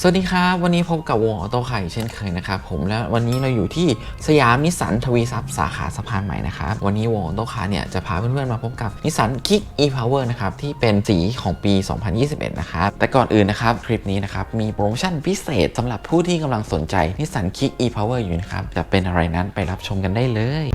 สวัสดีครับ วันนี้พบกับวงออโต้คาร์อีกเช่นเคยนะครับผมและวันนี้เราอยู่ที่สยามนิสสันทวีทรัพย์สาขาสะพานใหม่นะครับวันนี้วงออโต้คาร์เนี่ยจะพาเพื่อนๆมาพบกับนิสสันคิก e-power นะครับที่เป็นสีของปี 2021 นะครับแต่ก่อนอื่นนะครับคลิปนี้นะครับมีโปรโมชั่นพิเศษสำหรับผู้ที่กำลังสนใจนิสสันคิก e-power อยู่นะครับจะเป็นอะไรนั้นไปรับชมกันได้เลย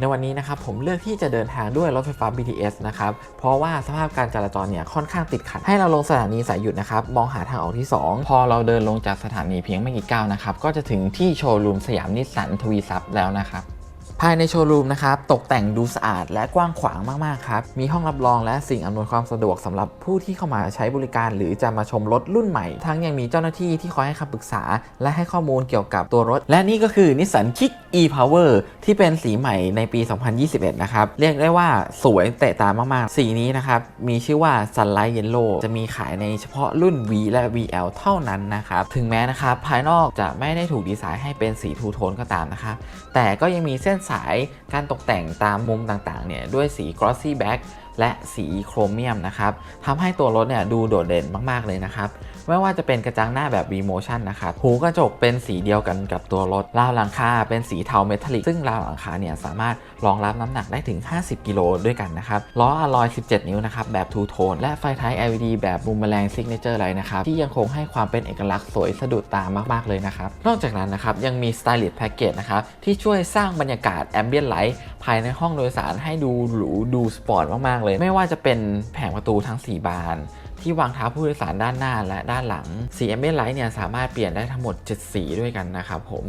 ในวันนี้นะครับผมเลือกที่จะเดินทางด้วยรถไฟฟ้า BTS นะครับ เพราะว่าสภาพการจราจรเนี่ยค่อนข้างติดขัด ให้เราลงสถานีสายหยุดนะครับ มองหาทางออกที่ 2 พอเราเดินลงจากสถานีเพียงไม่กี่ก้าวนะครับ ก็จะถึงที่โชว์รูมสยามนิสสันทวีทรับแล้วนะครับ ภายในโชว์รูมนะครับตกแต่งดูสะอาดและกว้างขวางมากๆครับมีห้องรับรองและสิ่งอำนวยความสะดวกสำหรับผู้ที่เข้ามาใช้บริการหรือจะมาชมรถรุ่นใหม่ ทั้งยังมีเจ้าหน้าที่ที่คอยให้คำปรึกษา และให้ข้อมูลเกี่ยวกับตัวรถ และนี่ก็คือ Nissan Kick e-Power ที่เป็นสีใหม่ในปี 2021 นะครับเรียกได้ว่าสวยเตะตามากๆ สีนี้นะครับมีชื่อว่า Sunlight Yellow จะมีขายในเฉพาะรุ่น V และ VL เท่านั้นนะครับถึงแม้นะครับภายนอกจะไม่ได้ถูกดีไซน์ให้เป็นสีทูโทนก็ตามนะครับแต่ก็ยังมีเส้นสายการตกแต่งตามมุมต่างๆเนี่ยด้วยสี glossy black และสีโครเมียมนะครับทำให้ตัวรถเนี่ยดูโดดเด่นมากๆเลยนะครับไม่ว่าจะเป็นกระจังหน้าแบบ V motion นะครับ หูกระจกเป็นสีเดียวกันกับตัวรถ ราวหลังคาเป็นสีเทาเมทัลลิก ซึ่งราวหลังคาเนี่ยสามารถรองรับน้ำหนักได้ถึง 50 กิโลด้วยกันนะครับ ล้ออะลอย 17 นิ้วนะครับ แบบทูโทน และไฟท้าย LED แบบบูมแมลงซิกเนเจอร์ไลท์นะครับ ที่ยังคงให้ความเป็นเอกลักษณ์สวยสะดุดตามากๆเลยนะครับ นอกจากนั้นนะครับยังมี Stylish Package นะครับที่ช่วยสร้างบรรยากาศ Ambient Light ภายในห้องโดยสารให้ดูหรูดูสปอร์ตมากๆเลย ไม่ว่าจะเป็นแผงประตูทั้ง 4 บาน ที่วางเท้าผู้โดยสารด้านหน้าและด้านหลังสี Ambient Light เนี่ยสามารถเปลี่ยนได้ทั้งหมด 7 สีด้วยกันนะครับผม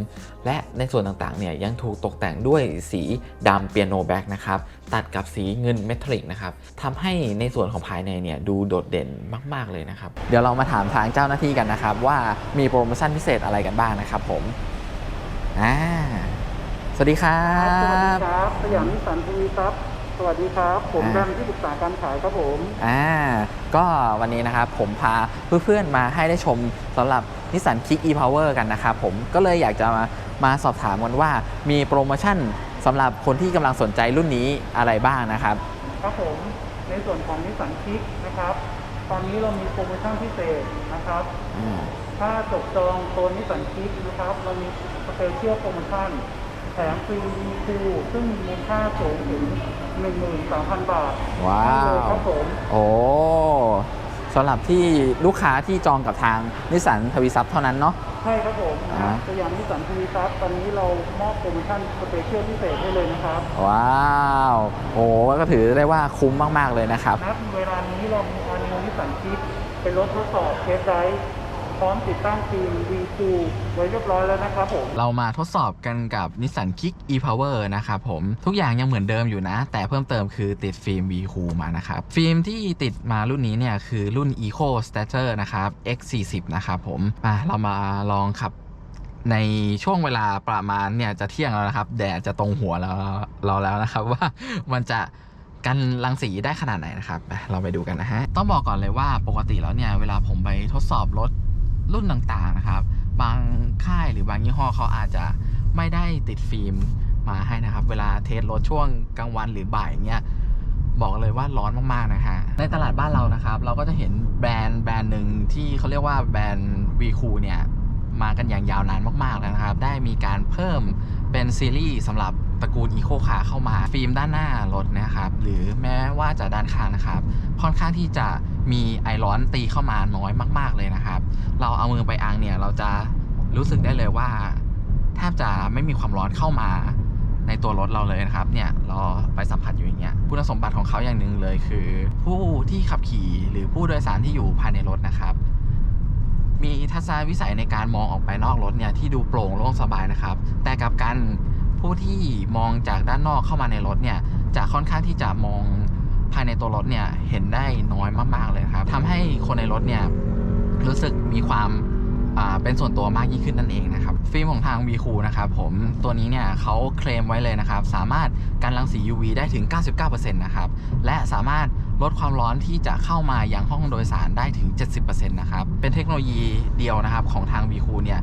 และในส่วนต่างๆเนี่ยยังถูกตกแต่งด้วยสีดำเปียโนแบ็กนะครับตัดกับสีเงินเมทัลิกนะครับทำให้ในส่วนของภายในเนี่ยดูโดดเด่นมาก ๆเลยนะครับ เดี๋ยวเรามาถามทางเจ้าหน้าที่กันนะครับ ว่ามีโปรโมชั่นพิเศษอะไรกันบ้างนะครับผมอ่าสวัสดีครับสวัสดีครับสยามสันทวีทรัพย์ สวัสดีครับ ผมอ่าแบมที่ปรึกษาการขายครับผมอ่าก็วันนี้นะครับผมพาเพื่อนๆมาให้ได้ชมสำหรับนิสสันคิก e-power กันนะครับผมก็เลยอยากจะมามาสอบถามกันว่ามีโปรโมชั่นสำหรับคนที่กำลังสนใจรุ่นนี้อะไรบ้างนะครับ ครับผมในส่วนของนิสสันคิกนะครับ ตอนนี้เรามีโปรโมชั่นพิเศษนะครับอืมถ้าจบจองตัวนิสสันคิกนะครับ เรามีสเปเชียลโปรโมชั่นแถมฟรีดีคูซึ่งมีมูลค่าสูงถึง 13,000บาทว้าให้เลวยครับผม โอ้สำหรับที่ลูกค้าที่จองกับทางนิสสันทวีซับเท่านั้นเนาะ ใช่ครับผมอ่า สยามนิสสันทวีทรัพย์ตอนนี้เรามอบโปรโมชั่นสเปเชียลพิเศษให้เลยนะครับว้าว โอ้ก็ถือได้ว่าคุ้มมาก ๆ เลยนะครับ ณเวลานี้เรามีอานิโนิสันคิดเป็นรถทดสอบเทสไดรฟ์ พร้อมติดตั้งฟิล์ม V2 ไว้เรียบร้อยแล้วนะครับผม เรามาทดสอบกันกับ Nissan Kick e-Power นะครับผม ทุกอย่างยังเหมือนเดิมอยู่นะ แต่เพิ่มเติมคือติดฟิล์ม V Cool มานะครับ ฟิล์มที่ติดมารุ่นนี้เนี่ย คือรุ่น Eco Stature นะครับ X40 นะครับผมมาเรามาลองขับในช่วงเวลาประมาณเนี่ยจะเที่ยงแล้วนะครับแดดจะตรงหัวเราเราแล้วนะครับว่ามันจะกันรังสีได้ขนาดไหนนะครับ เราไปดูกันนะฮะ ต้องบอกก่อนเลยว่าปกติแล้วเนี่ย เวลาผมไปทดสอบรถ รุ่นต่างๆนะครับ บางค่ายหรือบางยี่ห้อเขาอาจจะไม่ได้ติดฟิล์มมาให้นะครับ เวลาเทสรถช่วงกลางวันหรือบ่ายเงี้ยบอกเลยว่าร้อนมากๆนะฮะในตลาดบ้านเรานะครับ เราก็จะเห็นแบรนด์แบรนด์หนึ่งที่เขาเรียกว่าแบรนด์วีคูเนี่ย มากันอย่างยาวนานมากๆแล้วนะครับ ได้มีการเพิ่มเป็นซีรีส์สำหรับตระกูลอีโคคาเข้ามา ฟิล์มด้านหน้ารถนะครับ หรือแม้ว่าจะด้านข้างนะครับ ค่อนข้างที่จะมีไอร้อนตีเข้ามาน้อยมาก ๆเลยนะครับ เราเอามือไปอังเนี่ยเราจะรู้สึกได้เลยว่าแทบจะไม่มีความร้อนเข้ามาในตัวรถเราเลยนะครับเนี่ยเราไปสัมผัสอยู่อย่างเงี้ยคุณสมบัติของเขาอย่างหนึ่งเลยคือ ผู้ที่ขับขี่หรือผู้โดยสารที่อยู่ภายในรถนะครับ มีทัศนวิสัยในการมองออกไปนอกรถเนี่ยที่ดูโปร่งโล่งสบายนะครับ แต่กับการผู้ที่มองจากด้านนอกเข้ามาในรถเนี่ยจะค่อนข้างที่จะมองภายในตัวรถเนี่ยเห็นได้น้อยมากๆเลยครับทำให้คนในรถเนี่ยรู้สึกมีความเป็นส่วนตัวมากยิ่งขึ้นนั่นเองนะครับ ฟิล์มของทาง v ีคูนะครับผมตัวนี้เนี่ยเขาเคลมไว้เลยนะครับ สามารถกันรังสี UV ได้ถึง 99%นะครับและสามารถลดความร้อนที่จะเข้ามายังห้องโดยสารได้ถึง 70%นะครับเป็นเทคโนโลยีเดียวนะครับของทาง v ีคูเนี่ย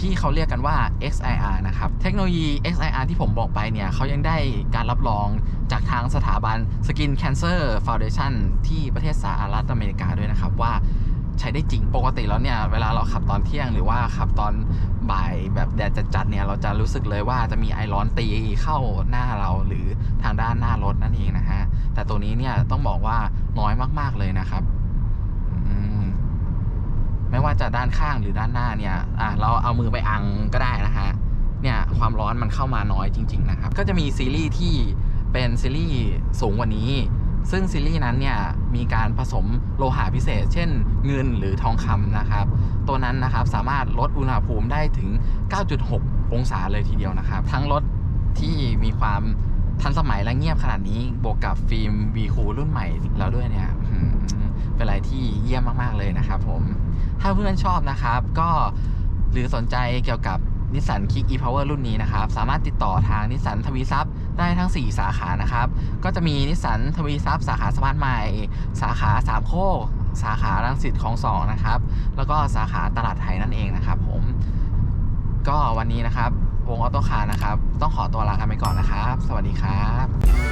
ที่เขาเรียกกันว่า XIR นะครับ เทคโนโลยี XIR ที่ผมบอกไปเนี่ยเขายังได้การรับรองจากทางสถาบัน Skin Cancer Foundation ที่ประเทศสหรัฐอเมริกาด้วยนะครับว่า ใช้ได้จริงปกติแล้วเนี่ยเวลาเราขับตอนเที่ยงหรือว่าขับตอนบ่ายแบบแดดจัดๆเนี่ยเราจะรู้สึกเลยว่าจะมีไอร้อนตีเข้าหน้าเราหรือทางด้านหน้ารถนั่นเองนะฮะแต่ตัวนี้เนี่ยต้องบอกว่าน้อยมากๆเลยนะครับมไม่ว่าจะด้านข้างหรือด้านหน้าเนี่ยอะเราเอามือไปอังก็ได้นะฮะเนี่ยความร้อนมันเข้ามาน้อยจริง ๆ นะครับ ก็จะมีซีรีส์ที่เป็นซีรีส์สูงกว่านี้ ซึ่งซีรีส์นั้นเนี่ยมีการผสมโลหะพิเศษ เช่น เงินหรือทองคำนะครับ ตัวนั้นนะครับสามารถลดอุณหภูมิได้ถึง 9.6 องศาเลยทีเดียวนะครับ ทั้งรถที่มีความทันสมัยและเงียบขนาดนี้ บวกกับฟิล์ม V คูรุ่นใหม่แล้วด้วยเนี่ยเป็นอะไรที่เยี่ยมมากๆเลยนะครับผม ถ้าเพื่อนชอบนะครับ ก็หรือสนใจเกี่ยวกับนิสสันคิก e-power รุ่นนี้นะครับ สามารถติดต่อทางนิสสันทวีซับ ได้ทั้ง 4 สาขานะครับ ก็จะมีนิสสันทวีซับสาขาสะพานใหม่ สาขาสามโคกสาขารังสิตของสองนะครับ แล้วก็สาขาตลาดไทยนั่นเองนะครับ ผม ก็วันนี้นะครับ วงออโต้คาร์นะครับ ต้องขอตัวลากันไปก่อนนะครับ สวัสดีครับ